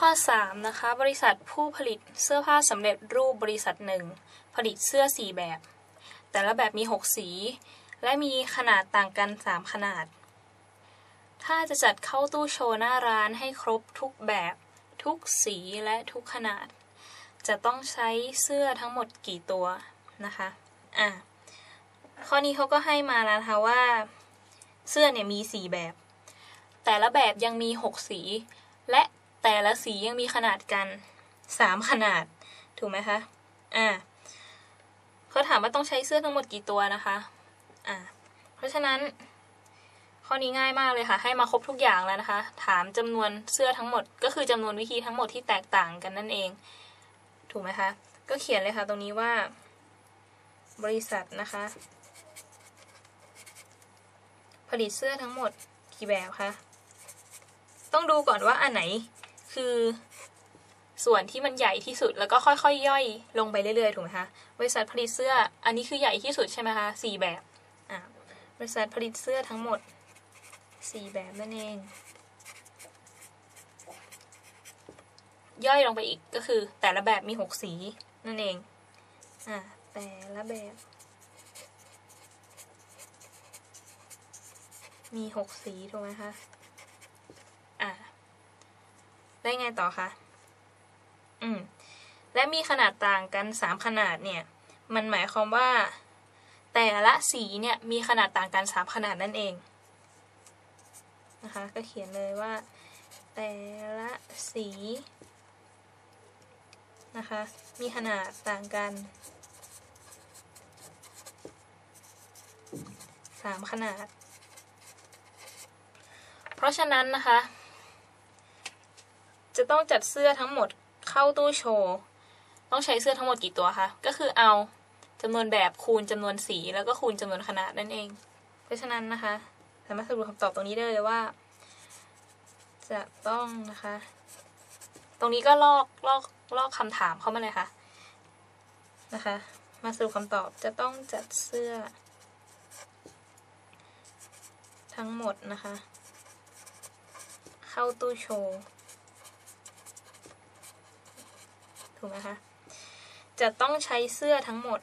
ข้อ 3 นะคะ บริษัทผู้ผลิตเสื้อผ้าสำเร็จรูปบริษัทหนึ่งผลิตเสื้อ 4 แบบ แต่ละแบบมี 6 สี และมีขนาดต่างกัน 3 ขนาด ถ้าจะจัดเข้าตู้โชว์หน้าร้านให้ครบทุกแบบ ทุกสีและทุกขนาด จะต้องใช้เสื้อทั้งหมดกี่ตัวนะคะอะข้อนี้เขาก็ให้มาแล้วนะคะว่า เสื้อเนี่ยมี 4 แบบ แต่ละแบบยังมี 6 สี และ แต่ละสียังมีขนาดกัน3ขนาด ถูกไหมคะ อ่าเขาถามว่าต้องใช้เสื้อทั้งหมดกี่ตัวนะคะ อ่า เพราะฉะนั้น ข้อนี้ง่ายมากเลยค่ะ ให้มาครบทุกอย่างแล้วนะคะ ถามจำนวนเสื้อทั้งหมด ก็คือจำนวนวิธีทั้งหมดที่แตกต่างกันนั่นเอง ถูกไหมคะ ก็เขียนเลยค่ะตรงนี้ว่า บริษัทนะคะ ผลิตเสื้อทั้งหมดกี่แบบคะ ต้องดูก่อนว่าอันไหน คือส่วนที่มันใหญ่ที่สุดแล้วก็ค่อยๆยย่อยลงไปเรื่อยๆถูกไหมคะบริษัทผลิตเสื้ออันนี้คือใหญ่ที่สุดใช่ไหมคะสี่แบบอ่าบริษัทผลิตเสื้อทั้งหมดสี่แบบนั่นเอง ย่อยลงไปอีกก็คือแต่ละแบบมีหกสีนั่นเองอ่าแต่ละแบบ มีหกสีถูกไหมคะ ได้ไงต่อคะ อืม และมีขนาดต่างกันสามขนาดเนี่ย มันหมายความว่า แต่ละสีเนี่ยมีขนาดต่างกันสามขนาดนั่นเองนะคะ ก็เขียนเลยว่า แต่ละสีนะคะ มีขนาดต่างกันสามขนาด เพราะฉะนั้นนะคะ จะต้องจัดเสื้อทั้งหมดเข้าตู้โชว์ ต้องใช้เสื้อทั้งหมดกี่ตัวคะ ก็คือเอาจำนวนแบบคูณจำนวนสีแล้วก็คูณจำนวนขนาดนั่นเอง เพราะฉะนั้นนะคะ สามารถสรุปคำตอบตรงนี้ได้เลยว่า จะต้องนะคะ ตรงนี้ก็ลอกลอกลอกคำถามเข้ามาเลยค่ะนะคะ มาสรุปคำตอบจะต้องจัดเสื้อ ทั้งหมดนะคะ เข้าตู้โชว์ ถูกไหมคะ จะต้องใช้เสื้อทั้งหมด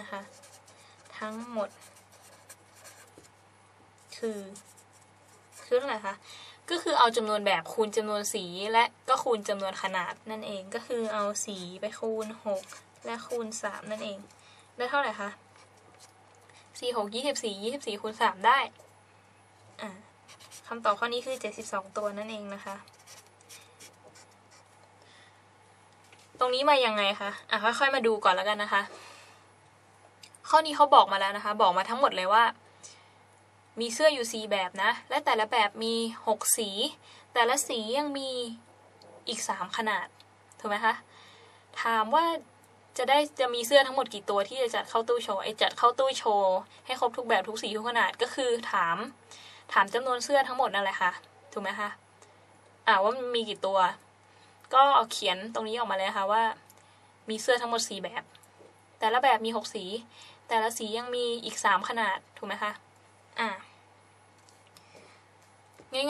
นะคะ ทั้งหมด คือคือเท่าไหร่คะ ก็คือเอาจำนวนแบบคูณจำนวนสีและก็คูณจำนวนขนาดนั่นเอง ก็คือเอาสีไปคูณหกและคูณสามนั่นเอง ได้เท่าไหร่คะสี่หกยี่สิบสี่ยี่สิบสี่คูณสามได้ คำตอบข้อนี้คือ 72 ตัวนั่นเองนะคะ ตรงนี้มายังไงคะอะค่อยๆมาดูก่อนแล้วกันนะคะ ข้อนี้เขาบอกมาแล้วนะคะ บอกมาทั้งหมดเลยว่า มีเสื้ออยู่สีแบบนะ และแต่ละแบบมี 6 สี แต่ละสียังมีอีก 3 ขนาด ถูกไหมคะ ถามว่าจะได้จะมีเสื้อทั้งหมดกี่ตัวที่จะจัดเข้าตู้โชว์ไอจัดเข้าตู้โชว์ให้ครบทุกแบบทุกสีทุกขนาดก็คือถาม ถามจำนวนเสื้อทั้งหมดนั่นแหละค่ะ ถูกไหมคะอ่าว่ามันมีกี่ตัว ก็เอาเขียนตรงนี้ออกมาเลยค่ะว่า มีเสื้อทั้งหมดสี่แบบ แต่ละแบบมีหกสี แต่ละสียังมีอีกสามขนาดถูกไหมคะอ่า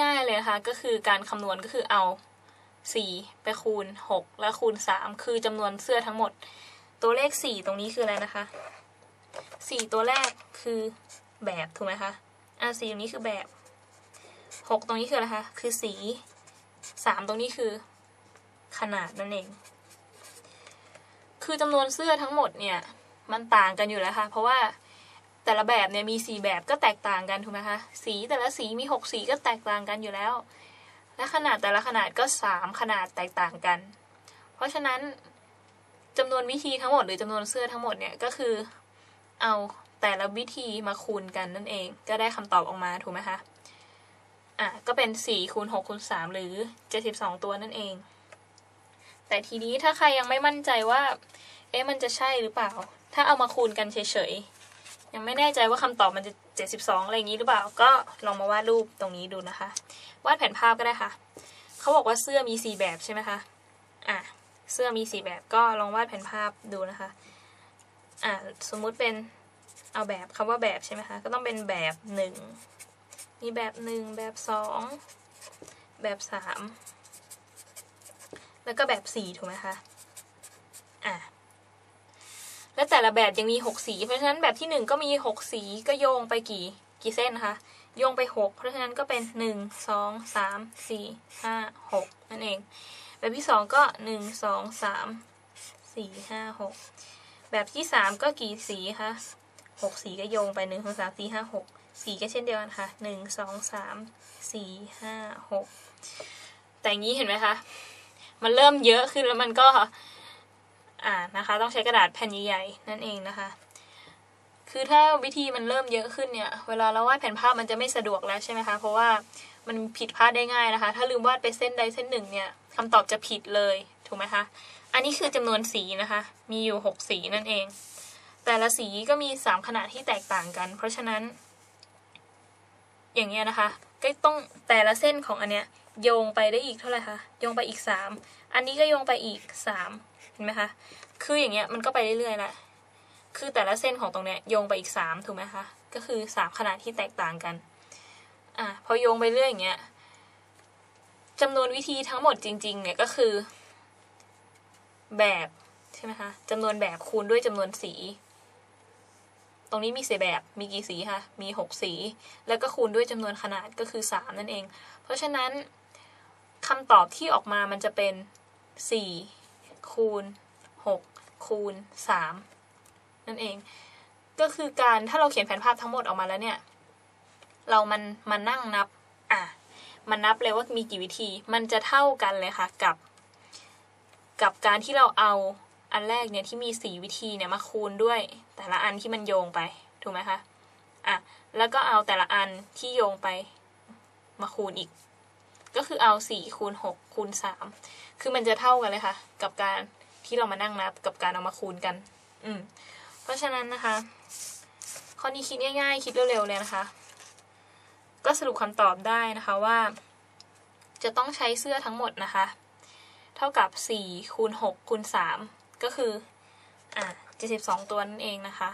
ง่ายๆเลยนะคะก็คือการคำนวณก็คือเอาสี่ไปคูณหกแล้วคูณสามคือจำนวนเสื้อทั้งหมด ตัวเลขสี่ตรงนี้คืออะไรนะคะสี่ตัวแรกคือแบบถูกไหมคะ อะสีตรงนี้คือแบบหกตรงนี้คืออะไรคะ คือสีสามตรงนี้คือ ขนาดนั่นเอง คือจำนวนเสื้อทั้งหมดเนี่ย มันต่างกันอยู่แล้วค่ะ เพราะว่าแต่ละแบบเนี่ยมีสีแบบก็แตกต่างกันถูกไหมคะ สีแต่ละสีมีหกสีก็แตกต่างกันอยู่แล้ว และขนาดแต่ละขนาดก็สามขนาดแตกต่างกัน เพราะฉะนั้นจำนวนวิธีทั้งหมดหรือจำนวนเสื้อทั้งหมดเนี่ยก็คือเอา แต่ละวิธีมาคูณกันนั่นเอง ก็ได้คำตอบออกมาถูกไหมคะ อะ ก็เป็น4คูณ6คูณ3หรือ 72 ตัวนั่นเอง แต่ทีนี้ถ้าใครยังไม่มั่นใจว่า เอ๊ะมันจะใช่หรือเปล่า ถ้าเอามาคูณกันเฉยๆ ยังไม่แน่ใจว่าคำตอบมันจะ 72 อะไรอย่างนี้หรือเปล่า ก็ลองมาวาดรูปตรงนี้ดูนะคะ วาดแผนภาพก็ได้ค่ะ เขาบอกว่าเสื้อมี 4 แบบใช่ไหมคะ อะ เสื้อมี 4 แบบก็ลองวาดแผนภาพดูนะคะ อะ สมมุติเป็น เอาแบบคำว่าแบบใช่ไหมคะ ก็ต้องเป็นแบบหนึ่งมีแบบหนึ่งแบบสองแบบสามแล้วก็แบบสี่ถูกไหมคะอะและแต่ละแบบยังมีหกสี เพราะฉะนั้นแบบที่หนึ่งก็มีหกสีก็โยงไปกี่กี่เส้นนะคะโยงไปหกเพราะฉะนั้นก็เป็นหนึ่งสองสามสี่ห้าหกนั่นเอง แบบที่สองก็หนึ่งสองสามสี่ห้าหกแบบที่สามก็กี่สีคะ หกสีก็โยงไปหนึ่งสองสามสี่ห้าหกสีก็เช่นเดียวกันค่ะหนึ่งสองสามสี่ห้าหกแต่อย่างนี้เห็นไหมคะมันเริ่มเยอะขึ้นแล้วมันก็อ่านะคะ ต้องใช้กระดาษแผ่นใหญ่ๆนั่นเองนะคะ คือถ้าวิธีมันเริ่มเยอะขึ้นเนี่ย เวลาเราวาดแผ่นภาพมันจะไม่สะดวกแล้วใช่ไหมคะเพราะว่ามันผิดพลาดได้ง่ายนะคะ ถ้าลืมวาดไปเส้นใดเส้นหนึ่งเนี่ยคำตอบจะผิดเลยถูกไหมคะ อันนี้คือจำนวนสีนะคะ มีอยู่หกสีนั่นเอง แต่ละสีก็มีสามขนาดที่แตกต่างกัน เพราะฉะนั้น อย่างเงี้ยนะคะ ก็ต้องแต่ละเส้นของอันเนี้ยโยงไปได้อีกเท่าไหร่คะโยงไปอีกสามอันนี้ก็โยงไปอีกสามเห็นไหมคะ คืออย่างเงี้ยมันก็ไปเรื่อยๆแหละคือแต่ละเส้นของตรงเนี้ยโยงไปอีกสามถูกไหมคะ ก็คือสามขนาดที่แตกต่างกันอะพอโยงไปเรื่อยอย่างเงี้ยจำนวนวิธีทั้งหมดจริง ๆ เนี่ยก็คือ แบบใช่ไหมคะจำนวนแบบคูณด้วยจำนวนสี รงนี้มีสีแบบมีกี่สีคะมีหกสี แล้วก็คูณด้วยจำนวนขนาดก็คือสามนั่นเอง เพราะฉะนั้นคำตอบที่ออกมามันจะเป็นสี่คูณหกคูณสามนั่นเอง ก็คือการถ้าเราเขียนแผนภาพทั้งหมดออกมาแล้วเนี่ย เรามันมานั่งนับอะมันนับเลยว่ามีกี่วิธี มันจะเท่ากันเลยค่ะกับ กับการที่เราเอาอันแรกเนี่ยที่มีสี่วิธีเนี่ยมาคูณด้วย แต่ละอันที่มันโยงไป ถูกไหมคะอะแล้วก็เอาแต่ละอันที่โยงไปมาคูณอีก ก็คือเอาสี่คูณหกคูณสามคือมันจะเท่ากันเลยค่ะ กับการที่เรามานั่งนับกับการเอามาคูณกัน อืม เพราะฉะนั้นนะคะ ข้อนี้คิดง่ายๆ คิดเร็วๆเลยนะคะ ก็สรุปคำตอบได้นะคะว่า จะต้องใช้เสื้อทั้งหมดนะคะ เท่ากับ4คูณ6คูณ3ก็คือ อะ 72 ตัวนั่นเองนะคะ